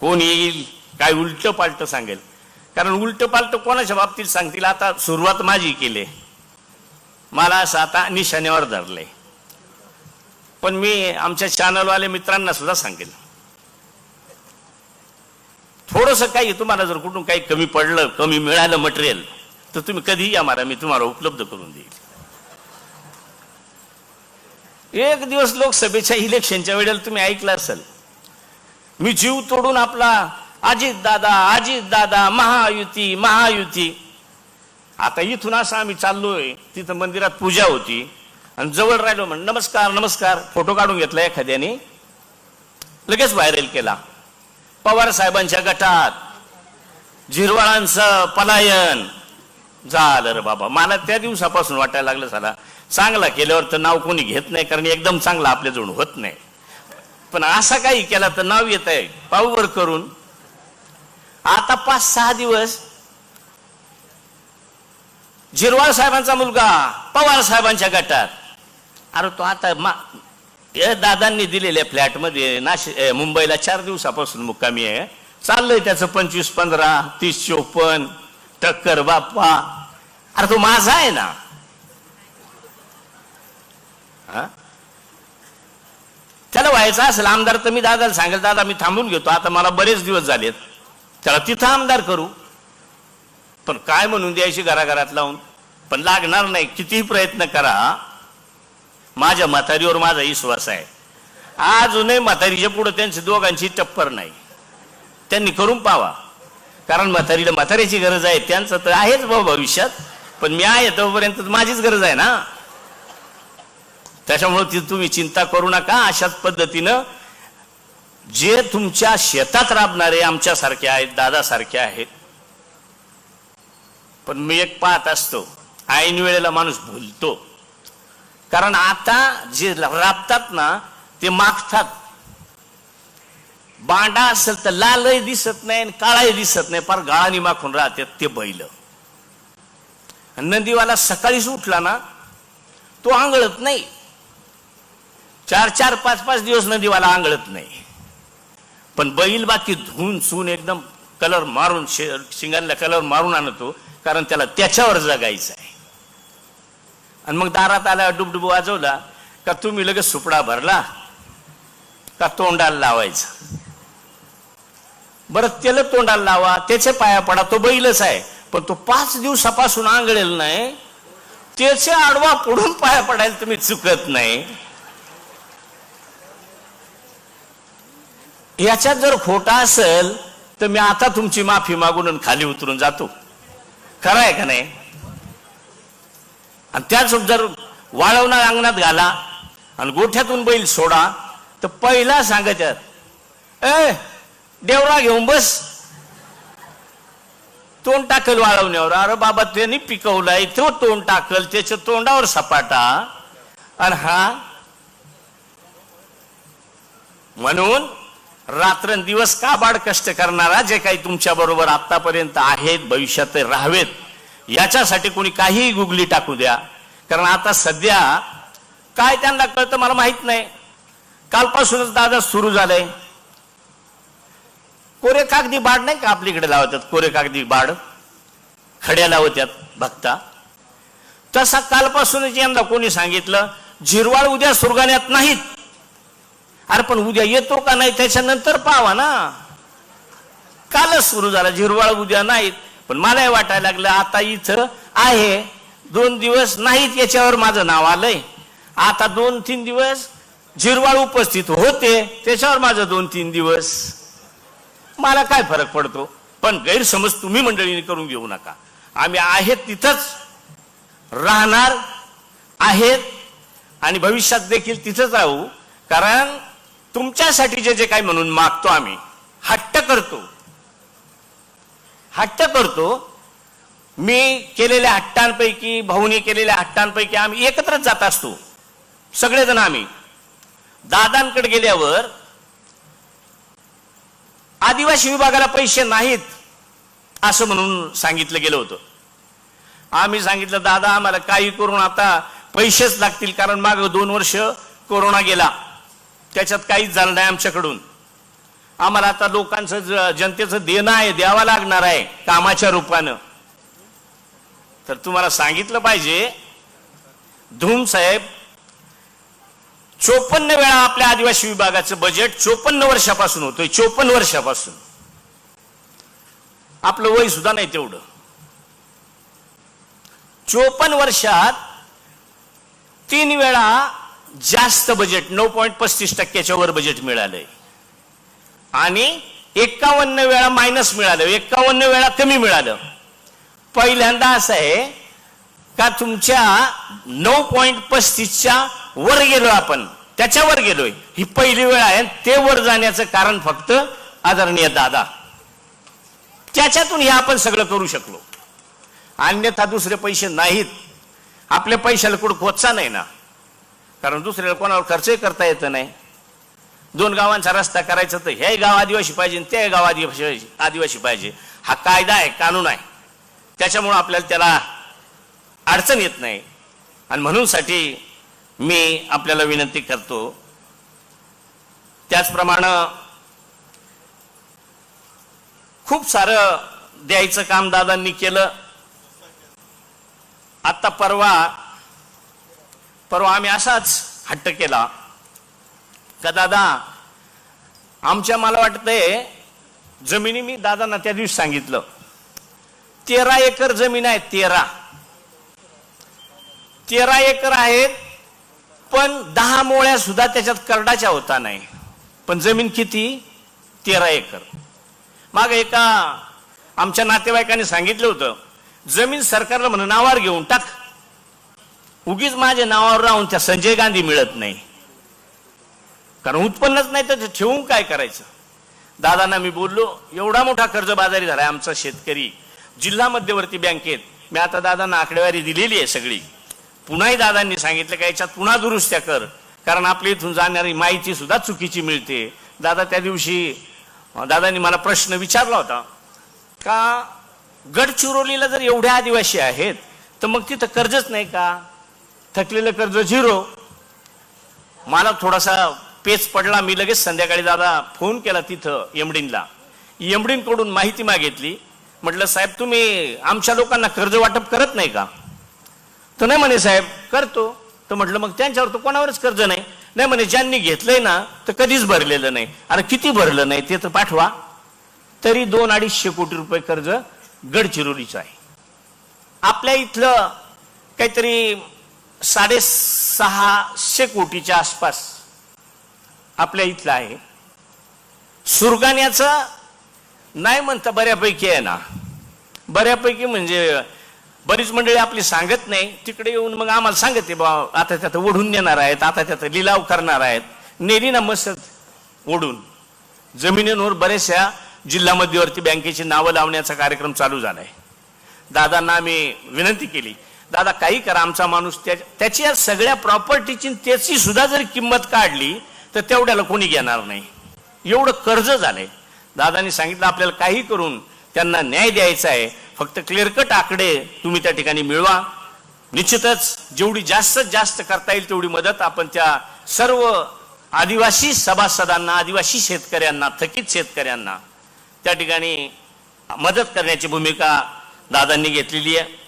कोण येईल काय उलट पालट सांगेल. कारण उलट पालट कोणाच्या बाबतीत सांगतील? आता सुरुवात माझी केली. मला असं आता निशाण्यावर धरलंय. पण मी आमच्या चॅनलवाले मित्रांना सुद्धा सांगेल. थोडस काही तुम्हाला जर कुठून काही कमी पडलं कमी मिळालं मटेरियल तर तुम्ही कधीही या मारा मी तुम्हाला उपलब्ध करून देईल. एक दिवस लोकसभेच्या इलेक्शनच्या वेळेला तुम्ही ऐकलं असेल. मी जीव तोडून आपला अजित दादा अजित दादा महायुती महायुती. आता इथून असं आम्ही चाललोय तिथं मंदिरात पूजा होती. आणि जवळ राहिलो म्हण नमस्कार नमस्कार. फोटो काढून घेतला एखाद्याने. लगेच व्हायरल केला. पवार साहेबांच्या गटात. झिरवाळांचं पलायन. झालं रे बाबा. मला त्या दिवसापासून वाटायला लागलं झाला चांगला केल्यावर तर नाव कोणी घेत नाही कारण एकदम चांगला आपल्याजवळ होत नाही. पण असा काही केला तर नाव येत आहे पाऊवर करून. आता पाच सहा दिवस. झिरवाळ साहेबांचा मुलगा पवार साहेबांच्या गटात. अरे तो आता मा दादांनी दिलेल्या फ्लॅटमध्ये नाशिक मुंबईला चार दिवसापासून मुक्कामी आहे. चाललंय त्याचं पंचवीस पंधरा तीस चोपन्न टक्कर बाप्पा अरे तो माझा आहे ना. हा? व्हायचा असेल आमदार तर मी दादाला सांगेल दादा मी थांबून घेतो आता मला बरेच दिवस झालेत. त्याला तिथं आमदार करू. पण काय म्हणून द्यायची घराघरात लावून? पण लागणार नाही कितीही प्रयत्न करा. माझ्या म्हातारीवर माझा विश्वास आहे. अजूनही म्हातारीच्या पुढे त्यांची दोघांची टप्पर नाही. त्यांनी करून पावा. कारण म्हातारीला म्हाताऱ्याची गरज आहे त्यांचं तर आहेच भाऊ भविष्यात. पण मी आहे तोपर्यंत माझीच गरज आहे ना? त्याच्यामुळे ती तुम्ही चिंता करू नका. अशाच पद्धतीनं जे तुमच्या शेतात राबणारे आमच्यासारखे आहेत दादासारखे आहेत पण मी एक पाहत असतो ऐन वेळेला माणूस भुलतो. कारण आता जे राबतात ना ते मागतात. बांडा असेल तर लालही दिसत नाही आणि काळाही दिसत नाही फार गाळानी माखून राहतात ते बैल. नंदीवाला सकाळीच उठला ना तो आंगळत नाही. चार चार पाच पाच दिवस नदीवाला आंगळत नाही. पण बैल बाकी धुवून चून एकदम कलर मारून शे- शिंगांना कलर मारून आणतो कारण त्याला त्याच्यावर जगायचं आहे. आणि मग दारात आला डुबडुब वाजवला का तुम्ही लगेच सुपडा भरला? का तोंडाला लावायचा? बरं त्याला तोंडाला लावा त्याचे पाया पडा तो बैलच आहे पण तो पाच दिवसापासून आंगळेल नाही. त्याचे आडवा पुढून पाया पडायला तुम्ही चुकत नाही. याच्यात जर खोटा असेल तर मी आता तुमची माफी मागून आणि खाली उतरून जातो. खरं आहे का नाही? आणि त्याच जर वाळवणार अंगणात घाला आणि गोठ्यातून बैल सोडा तर पहिला सांगायच्यात ए देवरा घेऊन बस. तोंड टाकल वाळवण्यावर. अरे बाबा त्यांनी पिकवलाय. तो तोंड टाकल त्याच्या तोंडावर सपाटा. आणि हा म्हणून रात्रंदिवस काबाड कष्ट करणारा जे काही तुमच्या बरोबर आतापर्यंत आहेत भविष्यात राहावेत याच्यासाठी कोणी काहीही गुगली टाकू द्या. कारण आता सध्या काय त्यांना कळतं मला माहीत नाही. कालपासूनच दादा सुरू झालंय. कोरे कागदी बाड नाही का आपल्याकडे लावतात कोरे कागदी बाड खड्या लावत्यात भक्ता. तसा कालपासूनच यंदा कोणी सांगितलं झिरवाळ उद्या सुरगाण्यात नाहीत. अरे पण उद्या येतो का नाही त्याच्यानंतर पावा ना. कालच सुरू झाला झिरवाळ उद्या नाहीत. पण मलाही वाटायला लागलं आता इथं आहे दोन दिवस नाहीत याच्यावर माझं नाव आलंय. आता दोन तीन दिवस झिरवाळ उपस्थित होते त्याच्यावर माझं दोन तीन दिवस. मला काय फरक पडतो? पण गैरसमज तुम्ही मंडळीने करून घेऊ नका. आम्ही आहेत तिथंच. राहणार आहेत आणि भविष्यात देखील तिथंच राहू. कारण तुमच्यासाठी जे जे काही म्हणून मागतो आम्ही हट्ट करतो. हट्ट करतो. मी केलेल्या हट्टांपैकी भाऊनी केलेल्या हट्टांपैकी आम्ही एकत्रच जात असतो. सगळेजण आम्ही. दादांकडे गेल्यावर आदिवासी विभागाला पैसे नाहीत असं म्हणून सांगितलं गेलं होतं. आम्ही सांगितलं दादा आम्हाला काही करून आता पैसेच लागतील कारण माग दोन वर्ष कोरोना गेला. त्याच्यात काहीच झालं नाही आमच्याकडून. आम्हाला आता लोकांचं जनतेचं देणं आहे द्यावं लागणार आहे कामाच्या रूपानं. तर तुम्हाला सांगितलं पाहिजे धूम साहेब चोपन्न वेळा आपल्या आदिवासी विभागाचं बजेट चोपन्न वर्षापासून होतोय चोपन्न वर्षापासून. आपलं वय सुद्धा नाही तेवढं. चोपन्न वर्षात तीन वेळा जास्त बजेट नऊ पॉईंट पस्तीस टक्क्याच्या वर बजेट मिळालंय. आणि एकावन्न वेळा मायनस मिळालं एकावन्न वेळा कमी मिळालं. पहिल्यांदा असं आहे का तुमच्या नऊ पॉईंट पस्तीसच्या वर गेलो आपण त्याच्यावर गेलोय. ही पहिली वेळ आहे ते वर जाण्याचं कारण फक्त आदरणीय दादा. त्याच्यातून हे आपण सगळं करू शकलो. अन्यथा दुसरे पैसे नाहीत. आपल्या पैशाला कुठं खोचा नाही ना. कारण दुसऱ्याला कोणावर खर्चही करता येत नाही. दोन गावांचा रस्ता करायचा तर हे गाव आदिवासी पाहिजे आणि ते गाव आदिवासी आदिवासी पाहिजे. हा कायदा आहे कानून आहे. त्याच्यामुळं आपल्याला त्याला अडचण येत नाही. आणि म्हणूनसाठी मी आपल्याला विनंती करतो त्याचप्रमाणे खूप सारं द्यायचं काम दादांनी केलं. आता परवा परवा आम्ही असाच हट्ट केला. का दादा आमच्या मला वाटतंय जमिनी मी दादांना त्या दिवशी सांगितलं. तेरा एकर जमीन आहे तेरा. तेरा एकर आहेत पण दहा मोळ्या सुद्धा त्याच्यात करडाच्या होता नाही. पण जमीन किती? तेरा एकर. माग एका आमच्या नातेवाईकांनी सांगितलं होतं जमीन सरकारला म्हणून नावावर घेऊन टाक. उगीच माझ्या नावावर राहून त्या संजय गांधी मिळत नाही. कारण उत्पन्नच नाही तर ते ठेवून काय करायचं? दादांना मी बोललो एवढा मोठा कर्जबाजारी झालाय आमचा शेतकरी. जिल्हा मध्यवर्ती बँकेत मी आता दादांना आकडेवारी दिलेली आहे सगळी. पुन्हाही दादांनी सांगितलं का याच्यात पुन्हा दुरुस्त्या कर. कारण आपल्या इथून जाणारी माहिती सुद्धा चुकीची मिळते. दादा त्या दिवशी दादांनी मला प्रश्न विचारला होता का गडचिरोलीला जर एवढ्या आदिवासी आहेत तर मग तिथं कर्जच नाही का? थकलेलं कर्ज झिरो. मला थोडासा पेच पडला. मी लगेच संध्याकाळी दादा फोन केला तिथं एमडीनला. एमडीनकडून माहिती मागितली. म्हटलं साहेब तुम्ही आमच्या लोकांना कर्ज वाटप करत नाही का? तर नाही म्हणे साहेब करतो. तर म्हटलं मग त्यांच्यावर तर कोणावरच कर्ज नाही. नाही म्हणे ज्यांनी घेतलंय ना तर कधीच भरलेलं नाही. अरे किती भरलं नाही ते तर पाठवा. तरी दोन अडीचशे कोटी रुपये कर्ज गडचिरोलीचं आहे. आपल्या इथलं काहीतरी साडेसहाशे कोटीच्या आसपास आपल्या इथलं आहे. सुरगाण्याचं नाही म्हणता बऱ्यापैकी आहे ना. बऱ्यापैकी म्हणजे बरीच मंडळी आपली सांगत नाही. तिकडे येऊन मग आम्हाला सांगते बा आता त्यात ओढून नेणार आहेत आता त्यात लिलाव करणार आहेत. नेली ना मसत ओढून. जमिनींवर बऱ्याचशा जिल्हा मध्यवर्ती बँकेची नावं लावण्याचा कार्यक्रम चालू झालाय. दादांना आम्ही विनंती केली दादा काही करा आमचा माणूस त्याच्या त्याची या सगळ्या प्रॉपर्टीची त्याची सुद्धा जर किंमत काढली तर तेवढ्याला कोणी घेणार नाही. एवढं कर्ज झालंय. दादांनी सांगितलं आपल्याला काही करून त्यांना न्याय द्यायचा आहे. फक्त क्लिअरकट आकडे तुम्ही त्या ठिकाणी मिळवा. निश्चितच जेवढी जास्तीत जास्त करता येईल तेवढी मदत आपण त्या सर्व आदिवासी सभासदांना आदिवासी शेतकऱ्यांना थकीत शेतकऱ्यांना त्या ठिकाणी मदत करण्याची भूमिका दादांनी घेतलेली आहे.